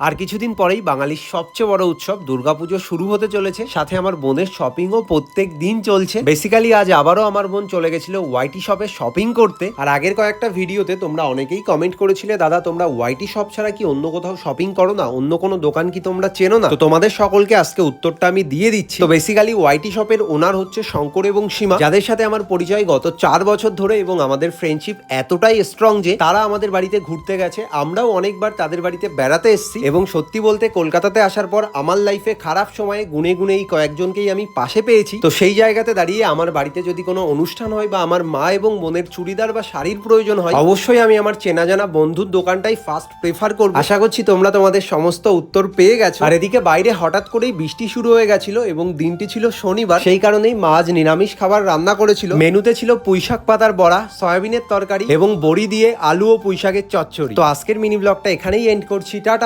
আর কিছুদিন পরেই বাঙালির সবচেয়ে বড় উৎসব দুর্গাপুজো শুরু হতে চলেছে। সাথে আমার বোনের শপিংও প্রত্যেক দিন চলছে। বেসিক্যালি আজ আবারও আমার বোন চলে গেছিল ওয়াইটি শপে শপিং করতে। আর আগের কয়েকটা ভিডিওতে তোমরা অনেকেই কমেন্ট করেছিলে, দাদা, তোমরা ওয়াইটি শপ ছাড়া কি অন্য কোথাও শপিং করো না? অন্য কোনো দোকান কি তোমরা চেনো না? তো তোমাদের সকলকে আজকে উত্তরটা আমি দিয়ে দিচ্ছি। তো বেসিক্যালি ওয়াইটি শপের ওনার হচ্ছে শঙ্কর এবং সীমা। যাদের সাথে আমার পরিচয় গত চার বছর ধরে এবং আমাদের ফ্রেন্ডশিপ এতটাই স্ট্রং যে তারা আমাদের বাড়িতে ঘুরতে গেছে। আমরাও অনেকবার তাদের বাড়িতে বেড়াতে এসেছি। এবং সত্যি বলতে কলকাতাতে আসার পর আমার লাইফে খারাপ সময়ে গুনে গুনে এই কয়েকজনকেই আমি পাশে পেয়েছি। তো সেই জায়গাতে দাঁড়িয়ে আমার বাড়িতে যদি কোনো অনুষ্ঠান হয় বা আমার মা এবং বোনের চুড়িদার বা শাড়ির প্রয়োজন হয়, অবশ্যই আমি আমার চেনা জানা বন্ধুর দোকানটাই ফার্স্ট প্রেফার করব। আশা করছি তোমরা তোমাদের সমস্ত উত্তর পেয়ে গেছো। আর এদিকে বাইরে হঠাৎ করেই বৃষ্টি শুরু হয়ে গেছিল এবং দিনটি ছিল শনিবার। সেই কারণেই মা আজ নিরামিষ খাবার রান্না করেছিল। মেনুতে ছিল পুঁইশাক পাতার বড়া, সয়াবিনের তরকারি এবং বড়ি দিয়ে আলু ও পুঁইশাকের চচ্চড়ি। তো আজকের মিনি ব্লগটা এখানেই এন্ড করছি। টাটা।